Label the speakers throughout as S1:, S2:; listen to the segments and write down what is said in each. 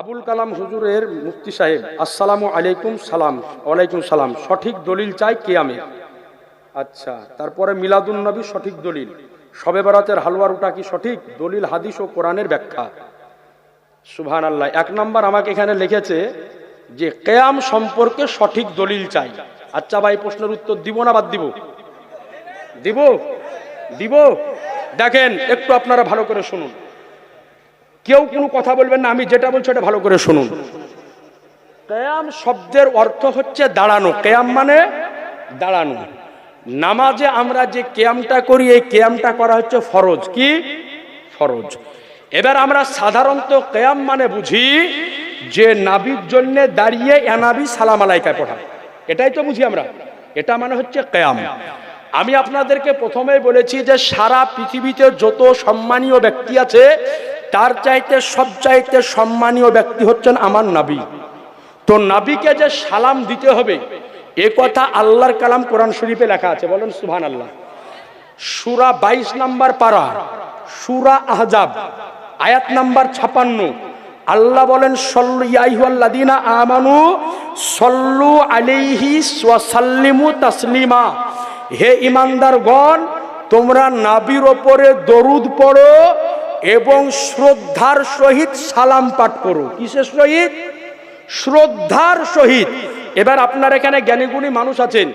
S1: আবুল কালাম হুজুরের মুফতি সাহেব, আসসালামু আলাইকুম, সালাম। ওয়ালাইকুম সালাম। সঠিক দলিল চাই কেয়ামে আচ্ছা তারপরে মিলাদুন নবী, সঠিক দলিল। শবে বরাতের হালুয়ার ওটা কি সঠিক? দলিল, হাদিস ও কোরআনের ব্যাখ্যা। সুবহান আল্লাহ এক নম্বর আমাকে এখানে লিখেছে যে, কেয়াম সম্পর্কে সঠিক দলিল চাই। আচ্ছা ভাই, প্রশ্নের উত্তর দিব না বাদ দিব? দিব? দিব? দেখেন, একটু আপনারা ভালো করে শুনুন। কেউ কোনো কথা বলবেন না, আমি যেটা বলছি এটা ভালো করে শুনুন। কেয়াম শব্দের অর্থ হচ্ছে দাঁড়ানো। কেয়াম মানে দাঁড়ানো। নামাজে আমরা যে কেয়ামটা করি, এই কেয়ামটা করা হচ্ছে ফরজ। কি? ফরজ। এবার আমরা সাধারণত কেয়াম মানে বুঝি যে নাবির জন্য দাঁড়িয়ে এনাবি সালাম আলাইকায় পড়ায় এটাই তো বুঝি আমরা। এটা মানে হচ্ছে কেয়াম। আমি আপনাদেরকে প্রথমেই বলেছি যে সারা পৃথিবীতে যত সম্মানীয় ব্যক্তি আছে তার চাইতে সব চাইতে সম্মানীয় ব্যক্তি হচ্ছেন আমার নাবি। তো নাবিকে যে সালাম দিতে হবে, এ কথা আল্লাহর কালাম কোরআন শরীফে লেখা আছে। বলেন সুহান আল্লাহ সুরা বাইশ নাম্বার পারা, সুরা আহজাব, আয়াত নাম্বার ছাপান্ন। আল্লাহ বলেন, সল্লু ইয়াইহুয়াল্লাদিনা আমানু সল্লু আলাইহি ওয়াসাল্লিমু তাসলিমা। হে ইমানদারগণ, তোমরা নাবির ওপরে দরুদ পড়ো এবং শ্রদ্ধার সহিত সালাম পাঠ করো কিসের সহিত? শ্রদ্ধার সহিত। এবার আপনার এখানে জ্ঞানীগুণী মানুষ আছেন।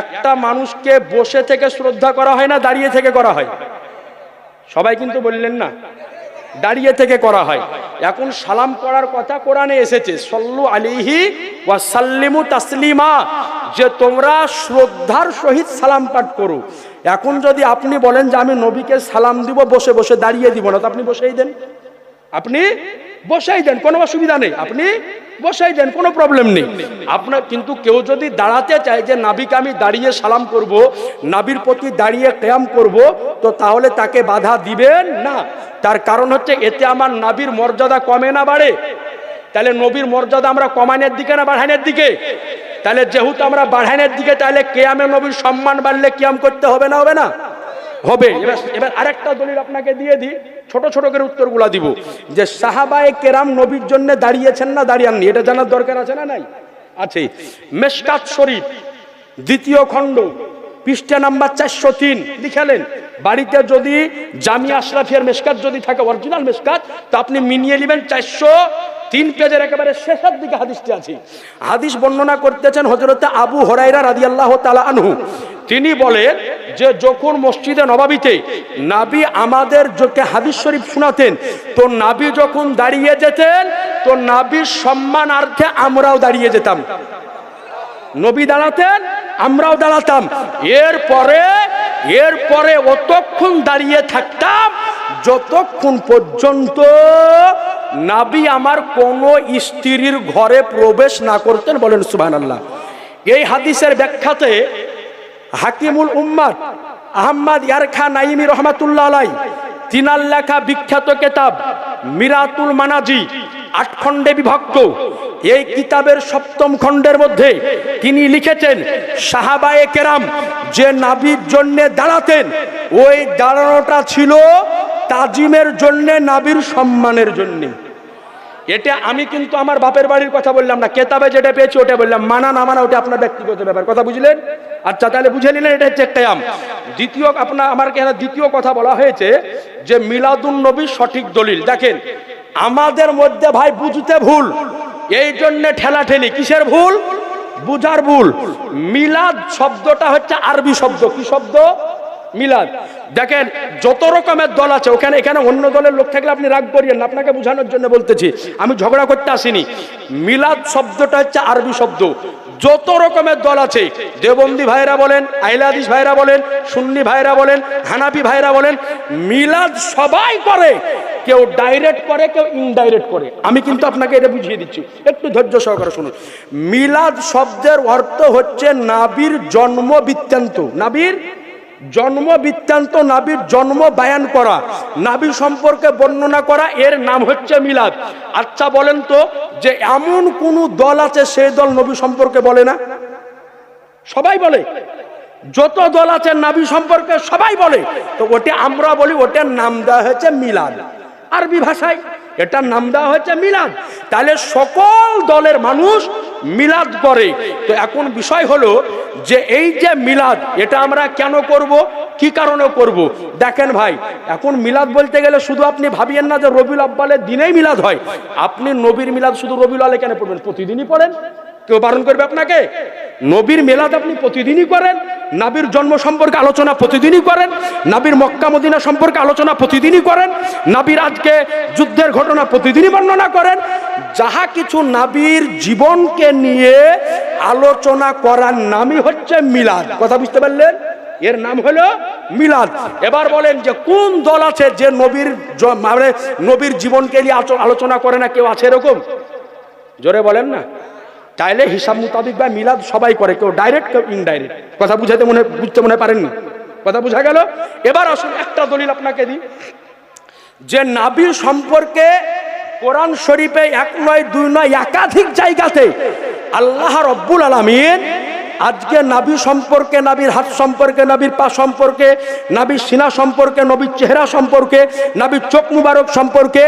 S1: একটা মানুষকে বসে থেকে শ্রদ্ধা করা হয় না, দাঁড়িয়ে থেকে করা হয়? সবাই কিন্তু বললেন না, দাঁড়িয়ে থেকে করা হয়। এখন সালাম করার কথা কোরআনে এসেছে, সল্লু আলিহি ওয়া সাল্লিমু তাসলিমা, যে তোমরা শ্রদ্ধার সহিত সালাম পাঠ করো। এখন যদি আপনি বলেন যে আমি নবীকে সালাম দিব, বসে বসে দাঁড়িয়ে দিব না, তো আপনি বসেই দেন। আপনি বসাই দেন, কোনো অসুবিধা নেই। আপনি বসাই দেন, কোনো প্রবলেম নেই। আপনার, কিন্তু কেউ যদি দাঁড়াতে চায় যে, নাবিকে আমি দাঁড়িয়ে সালাম করব, নাবির প্রতি দাঁড়িয়ে কেয়াম করব, তো তাহলে তাকে বাধা দিবেন না। তার কারণ হচ্ছে, এতে আমার নাবির মর্যাদা কমে না বাড়ে। তাহলে নবীর মর্যাদা আমরা কমানোর দিকে না বাড়ানোর দিকে? তাহলে যেহেতু আমরা বাড়ানোর দিকে, তাহলে কেয়ামে নবীর সম্মান বাড়লে কেয়াম করতে হবে না হবে না? হবে। এবার আরেকটা দলিল আপনাকে দিয়ে দিই, ছোট ছোট করে উত্তরগুলা দিব। যে সাহাবায়ে কেরাম নবীর জন্য দাঁড়িয়েছেন না, দাঁড়িয়াননি? এটা জানার দরকার আছে না নাই? আছে। মেশকাত শরীফ, দ্বিতীয় খণ্ড, পৃষ্ঠা নাম্বার চারশো তিন। লিখালেন বাড়িতে যদি জামি আশরাফিয়ার মেশকাত যদি থাকে অরিজিনাল মেশকাত, তো আপনি মিনিয়ে নেবেন চারশো তিন পেজের একেবারে শেষের দিকে হাদিসটি আছে। হাদিস বর্ণনা করতেছেন হজরতে আবু হরাইরা রাদিয়াল্লাহ তালা আনহু। তিনি বলেন যে, যখন মসজিদে নবাবিতে নাবি আমাদের যোকে হাদিস শরীফ শোনাতেন, তো নাবি যখন দাঁড়িয়ে যেতেন, তো নাবির সম্মানার্থে আমরাও দাঁড়িয়ে যেতাম। নবী দাঁড়াতেন, আমরাও দাঁড়াতাম। এরপরে এরপরে অতক্ষণ দাঁড়িয়ে থাকতাম, যতক্ষণ পর্যন্ত নাবি আমার কোনো স্ত্রীর ঘরে প্রবেশ না করতেন বলেন সুবাহ আল্লাহ এই হাদিসের ব্যাখ্যাতে হাকিমুল উম্মাদ আহম্মদ ইয়ারখা নাইমি রহমাতুল্লাহ আলাই লেখা বিখ্যাত কেতাব মিরাতুল মানাজি, আট খণ্ডে বিভক্ত। এই কিতাবের সপ্তম খণ্ডের মধ্যে তিনি লিখেছেন, সাহাবায়ে কেরাম যে নাবির জন্য দাঁড়াতেন, ওই দাঁড়ানোটা ছিল তাজিমের জন্য, নাবির সম্মানের জন্যে। এটা আমি কিন্তু আমার বাপের বাড়ির কথা বললাম না। কেতাবে যেটা পেয়েছি ওটা বললাম। মানা না মানা ওটা আপনার ব্যক্তিগত ব্যাপার। কথা বুঝলেন? আচ্ছা তাহলে বুঝে নিলেন, এটা হচ্ছে কেয়াম দ্বিতীয় আপনার, আমার কেন দ্বিতীয় কথা বলা হয়েছে যে মিলাদুন নবী সঠিক দলিল। দেখেন, আমাদের মধ্যে ভাই বুঝতে ভুল। এই জন্যে ঠেলা ঠেলি কিসের ভুল? বুঝার ভুল। মিলাদ শব্দটা হচ্ছে আরবি শব্দ। কি শব্দ? মিলাদ। দেখেন, যত রকমের দল আছে, ওখানে এখানে অন্য দলের লোক থাকলে আপনি রাগ করিয়েন আপনাকে বোঝানোর জন্য বলতেছি, আমি ঝগড়া করতে আসিনি। মিলাদ শব্দটা হচ্ছে আরবি শব্দ। যত রকমের দল আছে দেবন্দি ভাইরা বলেন, আইলাদিস ভাইরা বলেন, সুন্নি ভাইরা বলেন হানাপি ভাইরা বলেন, মিলাদ সবাই করে। কেউ ডাইরেক্ট করে, কেউ ইনডাইরেক্ট করে। আমি কিন্তু আপনাকে এটা বুঝিয়ে দিচ্ছি। একটু ধৈর্য সহকারে শুনুন। মিলাদ শব্দের অর্থ হচ্ছে নাবির জন্ম বৃত্তান্ত। নাবির জন্ম বৃত্তান্ত নাবির জন্ম বায়ান করা। নাবি সম্পর্কে বর্ণনা করা, এর নাম হচ্ছে মিলাদ। আচ্ছা বলেন তো, যে এমন কোন দল আছে, সেই দল নবী সম্পর্কে বলে না? সবাই বলে। যত দল আছে নাবি সম্পর্কে সবাই বলে। তো ওটা আমরা বলি, ওটার নাম দেওয়া হয়েছে মিলাদ। আরবি ভাষায় এটার নাম দেওয়া হচ্ছে মিলাদ। তাহলে সকল দলের মানুষ মিলাদ করে তো এখন বিষয় হলো যে এই যে মিলাদ, এটা আমরা কেন করব? কি কারণে করব? দেখেন ভাই, এখন মিলাদ বলতে গেলে শুধু আপনি ভাবিয়েন না যে রবিউল আব্বালের দিনেই মিলাদ হয়। আপনি নবীর মিলাদ শুধু রবিউল আলে কেন পড়বেন? প্রতিদিনই পড়েন। কেউ বারণ করবে আপনাকে? নবীর মেলাদ আপনি প্রতিদিনই করেন। নাবির জন্ম সম্পর্কে আলোচনা প্রতিদিনই করেন। নাবির মক্কা মদিনা সম্পর্কে আলোচনা প্রতিদিনই করেন। নাবির আজকে যুদ্ধের ঘটনা প্রতিদিনই বর্ণনা করেন। যাহা কিছু নাবির জীবনকে নিয়ে আলোচনা করার নামই হচ্ছে মিলাদ। কথা বুঝতে পারলেন? এর নাম হলো মিলাদ। এবার বলেন যে কোন দল আছে যে নবীর মানে নবীর জীবনকে নিয়ে আলোচনা করে না? কেউ আছে এরকম? জোরে বলেন না। চাইলে হিসাব মোতাবিক বা মিলাদ সবাই করে, কেউ ডাইরেক্ট কেউ ইনডাইরেক্ট কথা বুঝাতে মনে বুঝতে মনে পারেননি? কথা বুঝা গেল? এবার আসুন একটা দলিল আপনাকে দিই। যে নাবির সম্পর্কে কোরআন শরীফে এক নয়, দুই নয়, একাধিক জায়গাতে আল্লাহ রব্বুল আলমিন আজকে নাবি সম্পর্কে নাবির হাত সম্পর্কে নাবির পা সম্পর্কে নাবির সিনা সম্পর্কে নবীর চেহারা সম্পর্কে নাবির চোখ মুবারক সম্পর্কে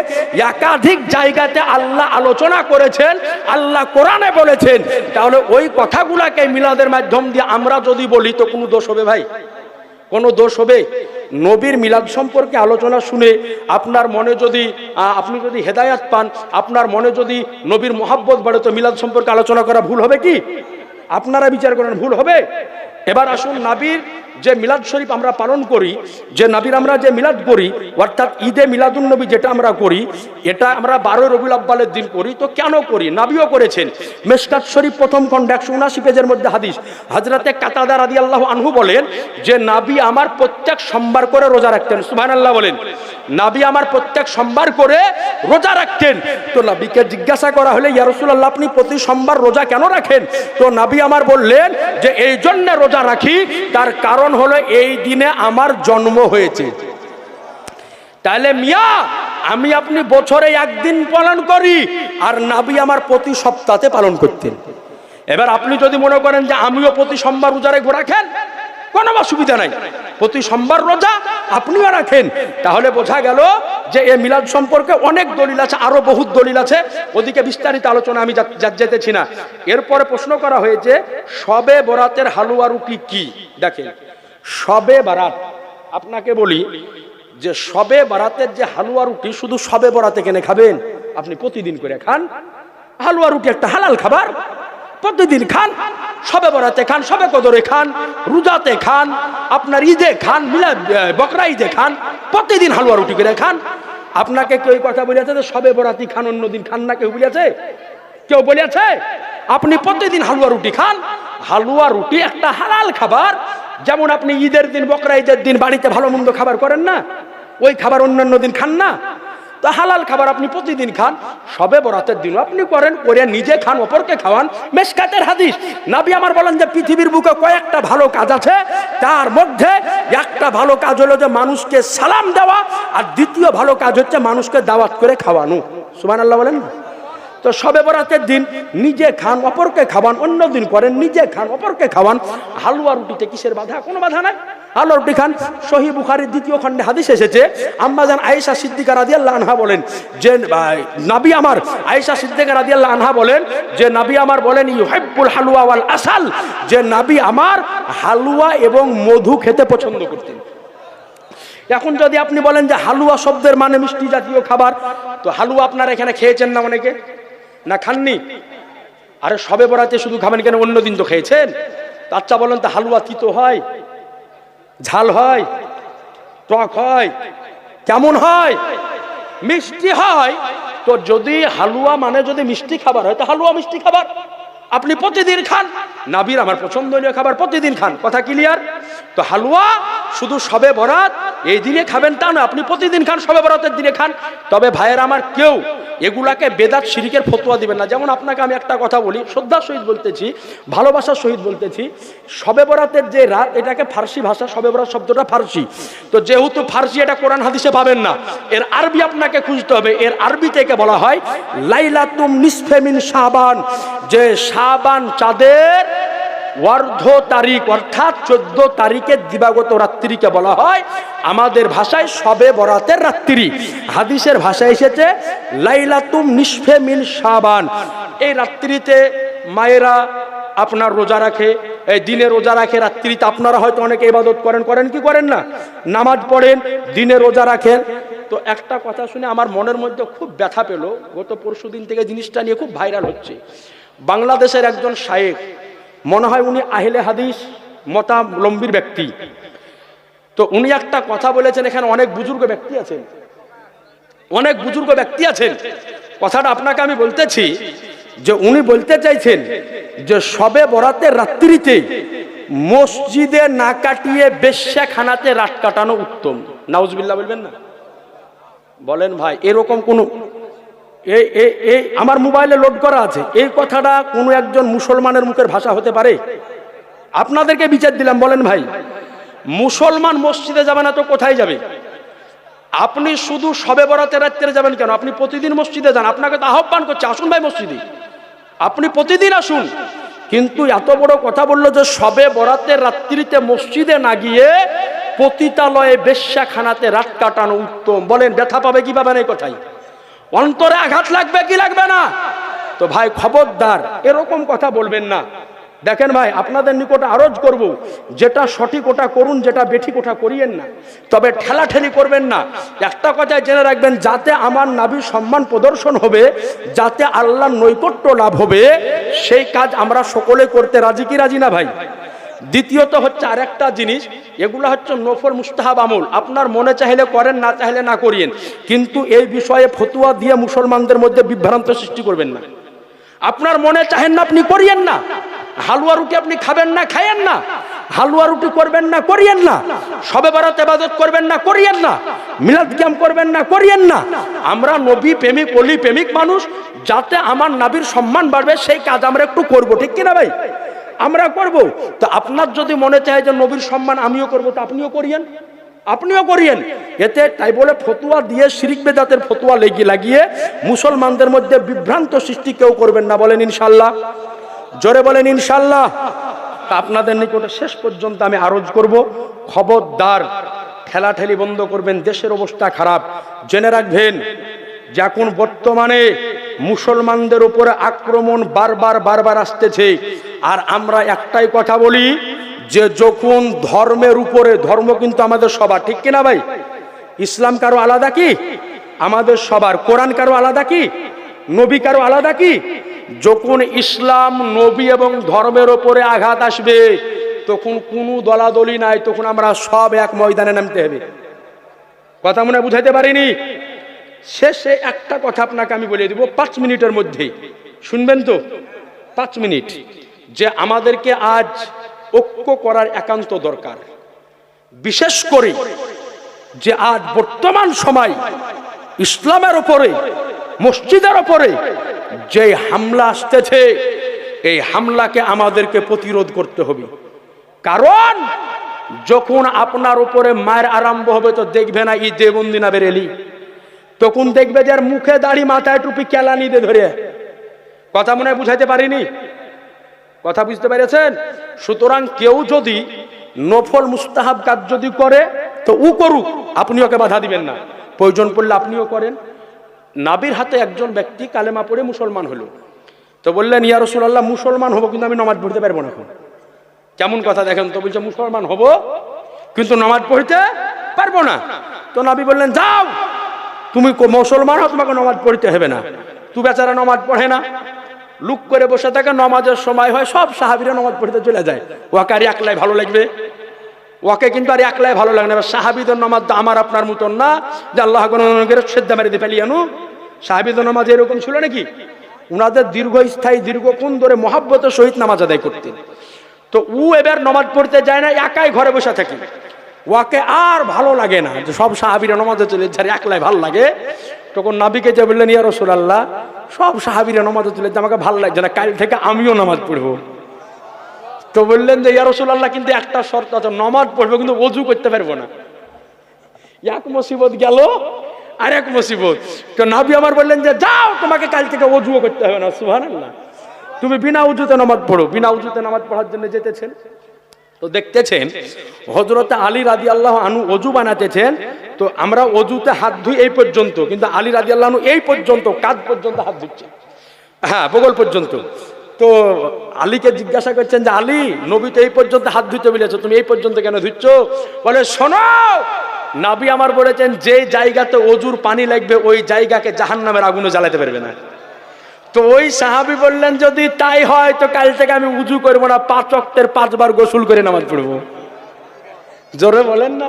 S1: একাধিক জায়গাতে আল্লাহ আলোচনা করেছেন, আল্লাহ কোরআনে বলেছেন। তাহলে ওই কথাগুলাকে মিলাদের মাধ্যম দিয়ে আমরা যদি বলি তো কোনো দোষ হবে ভাই? কোনো দোষ হবে? নবীর মিলাদ সম্পর্কে আলোচনা শুনে আপনার মনে যদি আপনি যদি হেদায়াত পান, আপনার মনে যদি নবীর মোহাব্বত বাড়ে, তো মিলাদ সম্পর্কে আলোচনা করা ভুল হবে কি? আপনারা বিচার করেন, ভুল হবে? এবার আসুন নাবির যে মিলাদ শরীফ আমরা পালন করি, যে নাবির আমরা যে মিলাদ করি, অর্থাৎ ঈদে মিলাদুন নবী যেটা আমরা করি, এটা আমরা বারোই রবিউল আব্বালের দিন করি। তো কেন করি? নাবিও করেছেন। মেশকাত শরীফ প্রথম খণ্ড একশো উনাশি পেজের মধ্যে হাদিস। হাজরাতে কাতাদার আদি আল্লাহ আনহু বলেন যে, নাবি আমার প্রত্যেক সোমবার করে রোজা রাখতেন। সুবহান আল্লাহ বলেন। নাবি আমার প্রত্যেক সোমবার করে রোজা রাখতেন। তো নাবিকে জিজ্ঞাসা করা হলে ইয়ারসুল্লাহ আপনি প্রতি সোমবার রোজা কেন রাখেন? তো নাবি আমার বললেন যে, এই জন্য রোজা রাখি, তার কারণ হলো এই দিনে আমার জন্ম হয়েছে। তাহলে মিয়া, আমি আপনি বছরে একদিন পালন করি, আর নাবি আমার প্রতি সপ্তাহে পালন করতেন। এবার আপনি যদি মনে করেন যে আমিও প্রতি সোমবার রোজা রেখে রাখেন কোনো অসুবিধা নাই। প্রতি সোমবার রোজা আপনিও রাখেন। তাহলে বোঝা গেল যে এ মিলাদ সম্পর্কে অনেক দলিল আছে, আরও বহুত দলিল আছে। ওদিকে বিস্তারিত আলোচনা আমি যেতেছি না। এরপরে প্রশ্ন করা হয়েছে, সবে বরাতের হালুয়া রুটি কি? দেখেন, সবে বারাত। আপনাকে বলি যে সবে বরাতের যে হালুয়া রুটি, শুধু সবে বরাতে কেনে খাবেন? আপনি প্রতিদিন করে খান। হালুয়া রুটি একটা হালাল খাবার। প্রতিদিন খান। সবে বরাতে খান, সবে কদরে খান, রোজাতে খান, আপনার ঈদে খান মিলা বকরা ঈদে খান, প্রতিদিন হালুয়া রুটি করে খান। আপনাকে কেউ কথা বলেছে যে সবে বরাতি খান, অন্যদিন খান না কেউ বলেছে কেউ বলেছে আপনি প্রতিদিন হালুয়া রুটি খান। হালুয়া রুটি একটা হালাল খাবার। যেমন আপনি ঈদের দিন, বকরা ঈদের দিন বাড়িতে ভালো মন্দ খাবার করেন না, ওই খাবার অন্যান্য দিন খান না। তো হালাল খাবার আপনি প্রতিদিন খান, সবে বরাতের দিনও আপনি করেন করে নিজে খান অপরকে খাওয়ান। মেশকাতের হাদিস, নাবি আমার বলেন যে পৃথিবীর বুকে কয়েকটা ভালো কাজ আছে, তার মধ্যে একটা ভালো কাজ হলো যে মানুষকে সালাম দেওয়া, আর দ্বিতীয় ভালো কাজ হচ্ছে মানুষকে দাওয়াত করে খাওয়ানো। সুমান আল্লাহ বলেন তো সবে বরাতের দিন নিজে খান, অপরকে খাওয়ান অন্য দিন করেন, নিজে খান, অপরকে খাওয়ান। হালুয়া রুটিতে কিসের বাধা? কোনো বাধা নাই। রুটি খান সহি বুখারির দ্বিতীয় খণ্ডে হাদিস এসেছে। আম্মাজান আয়েশা সিদ্দিকা রাদিয়াল্লাহ আনহা বলেন, যে নাবি আমার, আয়েশা সিদ্দিকা রাদিয়াল্লাহ আনহা বলেন, যে নাবি আমার বলেন, ইউহিব্বুল হালুয়া ওয়াল আসাল যে নাবি আমার হালুয়া এবং মধু খেতে পছন্দ করতেন। এখন যদি আপনি বলেন যে হালুয়া শব্দের মানে মিষ্টি জাতীয় খাবার, তো হালুয়া আপনারা এখানে খেয়েছেন না অনেকে? না খাননি? আরে সবে বরাতে শুধু খাবেন কেন অন্য দিন তো খেয়েছেন। আচ্ছা বলেন, তো হালুয়া তিতো হয়? ঝাল হয়, টক হয়, কেমন হয়, মিষ্টি হয়, তো যদি হালুয়া মানে যদি মিষ্টি খাবার হয়, তো হালুয়া মিষ্টি খাবার। আপনি প্রতিদিন খান। নাবির আমার পছন্দনীয় খাবার প্রতিদিন খান। কথা ক্লিয়ার তো হালুয়া শুধু সবে বরাত, এই দিনে খাবেন তা না আপনি প্রতিদিন খান, সবে বরাতের দিনে খান। তবে ভাইয়ের আমার কেউ এগুলাকে বেদাত শিরিকের ফতোয়া দিবেন না। যেমন আপনাকে আমি একটা কথা বলি, শ্রদ্ধার সহিত বলতেছি, ভালোবাসার সহিত বলতেছি, সবে বরাতের যে রাত এটাকে ফার্সি ভাষা, সবে বরাত শব্দটা ফার্সি। তো যেহেতু ফার্সি এটা কোরআন হাদিসে পাবেন না, এর আরবি আপনাকে খুঁজতে হবে। এর আরবি থেকে বলা হয়, লাইলাতুম নিসফে মিন শাবান, যে শাবান চাঁদের অর্ধ তারিখ, অর্থাৎ চোদ্দ তারিখের দিবাগত রাত্রিকে বলা হয়। আমাদের ভাষায় সবে বরাতের রাত্রি। হাদিসের ভাষায় এসেছে, লাইলাতুম নিসফে মিন শাবান। এই রাত্রিতে মায়েরা আপনার রোজা রাখে, এই দিনে রোজা রাখে, রাত্রিতে আপনারা হয়তো অনেকে ইবাদত করেন করেন কি করেন না? নামাজ পড়েন, দিনে রোজা রাখেন। তো একটা কথা শুনে আমার মনের মধ্যে খুব ব্যথা পেল। গত পরশু দিন থেকে জিনিসটা নিয়ে খুব ভাইরাল হচ্ছে। বাংলাদেশের একজন শায়েক মনে হয় উনি আহলে হাদিস, মতাবলম্বীর ব্যক্তি। তো উনি একটা কথা বলেছেন, এখানে অনেক বুজুর্গ ব্যক্তি আছেন। অনেক বুজুর্গ ব্যক্তি আছেন। কথাটা আপনাকে আমি বলতেছি যে উনি বলতে চাইছেন যে সবে বরাতের রাত্রিতে মসজিদে না কাটিয়ে বেশ্যাখানাতে রাত কাটানো উত্তম। নাউজবিল্লা বলবেন না? বলেন ভাই, এরকম কোনো এই এই আমার মোবাইলে লোড করা আছে। এই কথাটা কোনো একজন মুসলমানের মুখের ভাষা হতে পারে? আপনাদেরকে বিচার দিলাম, বলেন ভাই। মুসলমান মসজিদে যাবে না তো কোথায় যাবে? আপনি শুধু সবে বরাতে রাত্রে যাবেন কেন? আপনি প্রতিদিন মসজিদে যান। আপনাকে তো আহ্বান করছে, আসুন ভাই মসজিদে। আপনি প্রতিদিন আসুন। কিন্তু এত বড় কথা বলল যে সবে বরাতের রাত্রিতে মসজিদে না গিয়ে পতিতালয়ে বেশ্যাখানাতে রাত কাটানো উত্তম। বলেন, ব্যথা পাবে কি পাবেন এই কথাই? অন্তরে আঘাত লাগবে কি লাগবে না? তো ভাই খবরদার, এরকম কথা বলবেন না। দেখেন ভাই, আপনাদের নিকট আরজ করব, যেটা সঠিক ওটা করুন, যেটা বেঠিক ওটা করিয়েন না। তবে ঠেলাঠেলি করবেন না। একটা কথায় জেনে রাখবেন, যাতে আমার নাবির সম্মান প্রদর্শন হবে, যাতে আল্লাহর নৈকট্য লাভ হবে, সেই কাজ আমরা সকলে করতে রাজি কি রাজি না ভাই? দ্বিতীয়ত হচ্ছে আরেকটা জিনিস, এগুলো হচ্ছে নফর মুস্তাহাব আমল। আপনার মনে চাইলে করেন, না চাইলে না করিয়েন। কিন্তু এই বিষয়ে ফতুয়া দিয়ে মুসলমানদের মধ্যে বিভ্রান্ত সৃষ্টি করবেন না। আপনার মনে চাহেন না, আপনি করিয়েন না। হালুয়া রুটি আপনি খাবেন না, খাইয়েন না। হালুয়া রুটি করবেন না, করিয়েন না। সবে বারাত এবাদত করবেন না, করিয়েন না। মিলাদ ক্যাম্প করবেন না, করিয়েন না। আমরা নবী প্রেমিক, অলি প্রেমিক মানুষ, যাতে আমার নাবির সম্মান বাড়বে, সেই কাজ আমরা একটু করব। ঠিক কিনা ভাই? আমরা করব। তো আপনার যদি মনে চায় যে নবীর সম্মান আমিও করব, তো আপনিও করিয়েন। আপনিও করিয়েন। এতে তাই বলে ফতুয়া দিয়ে শিরিক বেদাতের ফতুয়া লেগে লাগিয়ে মুসলমানদের মধ্যে বিভ্রান্ত সৃষ্টি কেউ করবেন না বলেন ইনশাল্লাহ। জোরে বলেন ইনশাল্লাহ। তা আপনাদের নিকটে শেষ পর্যন্ত আমি আরজ করব। খবরদার ঠেলাঠেলি বন্ধ করবেন, দেশের অবস্থা খারাপ। জেনে রাখবেন, যে এখন বর্তমানে মুসলমানদের উপরে আক্রমণ বারবার বারবার আসতেছে। আর আমরা একটাই কথা বলি যে যখন ধর্মের উপরে, ধর্ম কিন্তু আমাদের সবার, ঠিক কিনা ভাই? ইসলাম কারও আলাদা কি? আমাদের সবার। কোরআন কারও আলাদা কি? নবী কারও আলাদা কি? যখন ইসলাম, নবী এবং ধর্মের ওপরে আঘাত আসবে, তখন কোনো দলাদলি নাই, তখন আমরা সব এক ময়দানে নামতে হবে। কথা মনে বুঝাইতে পারিনি? শেষে একটা কথা আপনাকে আমি বলে দিব, পাঁচ মিনিটের মধ্যে শুনবেন তো? পাঁচ মিনিট। যে আমাদেরকে আজ ঐক্য করার একান্ত দরকার। বিশেষ করে যে আজ বর্তমান সময় ইসলামের ওপরে মসজিদের ওপরে যে হামলা আসতেছে, এই হামলাকে আমাদেরকে প্রতিরোধ করতে হবে। কারণ যখন আপনার উপরে মায়ের আরম্ভ হবে তো দেখবে না ই দেবন্দিনা বেরেলি। তখন দেখবে যে আর মুখে দাড়ি, মাথায় টুপি, কেলানি দিয়ে ধরে। কথা মনে হয় বুঝাইতে পারিনি? কথা বুঝতে পেরেছেন? সুতরাং কেউ যদি নফল, মুস্তাহাব কাজ যদি করে, তো উ করুক, আপনি ওকে বাধা দিবেন না। প্রয়োজন পড়লে আপনিও করেন। নাবির হাতে একজন ব্যক্তি কালেমা পড়ে মুসলমান হলো। তো বললেন, ইয়া রসুল্লাহ মুসলমান হব কিন্তু আমি নমাজ পড়তে পারব না এখন। কেমন কথা দেখেন তো, বলছে, মুসলমান হব, কিন্তু নামাজ পড়তে পারব না। তো নাবি বললেন, যাও তুমি মুসলমান তোমাকে নামাজ পড়তে হবে না। তু বেচারা নামাজ পড়ে না। লুক করে বসে থাকে, নমাজের সময় হয়, সব সাহাবিরা নামাজ পড়তে চলে যায়। ওকে আর একলাই ভালো লাগবে? ওকে কিন্তু আর একলাই ভালো লাগে না। সাহাবিদের নামাজ আমার আপনার মতন না, যে আল্লাহ সেদ্ধা মেরে দিয়ে ফেলি আনু। সাহাবিদের নামাজ এরকম ছিল নাকি? উনাদের দীর্ঘস্থায়ী, দীর্ঘক্ষণ ধরে মহাব্বতের সহিত নামাজ আদায় করতেন। তো ও এবার নামাজ পড়তে যায় না, একাই ঘরে বসে থাকে। ওকে আর ভালো লাগে না। যে সব সাহাবিরা নামাজে চলে যার একলাই ভালো লাগে। তখন নাবিকে যে বললেন ইয়া রসুলাল্লাহ, সব সাহাবিরা নামাজে চলে যায়, আমাকে ভালো লাগছে না, কাল থেকে আমিও নামাজ পড়ব। তো বললেন যে, ইয়া রসুলাল্লাহ, কিন্তু একটা শর্ত আছে, নামাজ পড়ব, কিন্তু অজু করতে পারব না। এক মুসিবত গেল আর এক মুসিবত। তো নাবি আমার বললেন যে, যাও, তোমাকে কাল থেকে অজুও করতে হবে না সুহান তুমি বিনা উজুতে নামাজ পড়ো। বিনা উজুতে নামাজ পড়ার জন্য যেতেছেন। তো দেখতেছেন হজরতে আলী রাদি আল্লাহ আনু অজু বানাতেছেন, তো আমরা অজুতে হাত ধুই এই পর্যন্ত, কিন্তু আলী রাদি আল্লাহ আনু এই পর্যন্ত কাজ পর্যন্ত হাত ধুচ্ছে। হ্যাঁ বগল পর্যন্ত। তো আলীকে জিজ্ঞাসা করছেন যে, আলী, নবী তো এই পর্যন্ত হাত ধুতে বলেছ, তুমি এই পর্যন্ত কেন ধুচ্ছ? বলে, শোনো! নাবি আমার বলেছেন, যে জায়গাতে অজুর পানি লাগবে, ওই জায়গাকে জাহান নামের আগুনে জ্বালাতে পারবে না। তো ওই সাহাবি বললেন, যদি তাই হয়, তো কাল থেকে আমি উজু করব না, পাঁচ অক্টের পাঁচবার গোসল করে নামাজ পড়ব। জোরে বলেন না।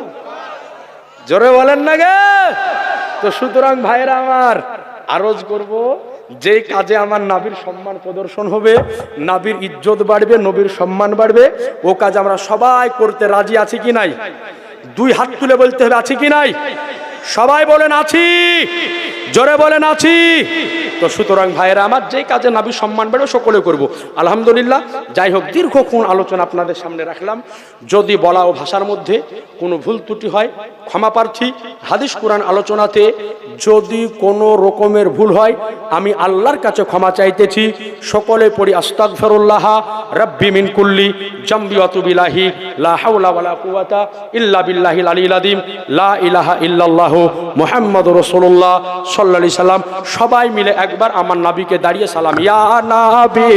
S1: জোরে বলেন না গে। তো সুতরাং ভাইরা আমার, আরজ করব যে কাজে আমার নাবির সম্মান প্রদর্শন হবে, নাবির ইজ্জত বাড়বে, নবীর সম্মান বাড়বে, ও কাজ আমরা সবাই করতে রাজি আছি কি নাই? দুই হাত তুলে বলতে হবে, আছি কি নাই? সবাই বলেন, আছি। জোরে বলেন, আছি। তো সুতরাং ভাইয়েরা, আমার যে কাজে নাবি সম্মান বেড়ে সকলে করব। আলহামদুলিল্লাহ, যাই হোক, দীর্ঘক্ষণ আলোচনা আপনাদের সামনে রাখলাম। যদি বলা ও ভাষার মধ্যে কোনো ভুল ত্রুটি হয়, ক্ষমা প্রার্থী, হাদিস কোরআন আলোচনাতে যদি কোনো রকমের ভুল হয়, আমি আল্লাহর কাছে ক্ষমা চাইতেছি। সকলে পড়ি আস্তাক ফেরুল্লাহ রব্বি মিন কুল্লি জাম্বি অতুবিলাহি লা হাওলা ওয়ালা কুওয়াতা ইল্লা বিল্লাহিল আলিল আযীম, লা ইলাহা ইল্লাল্লাহ আলাইহি সাল্লাম সবাই মিলে একবার আমার নাবিকে দাঁড়িয়ে সালাম ইয়া নাবী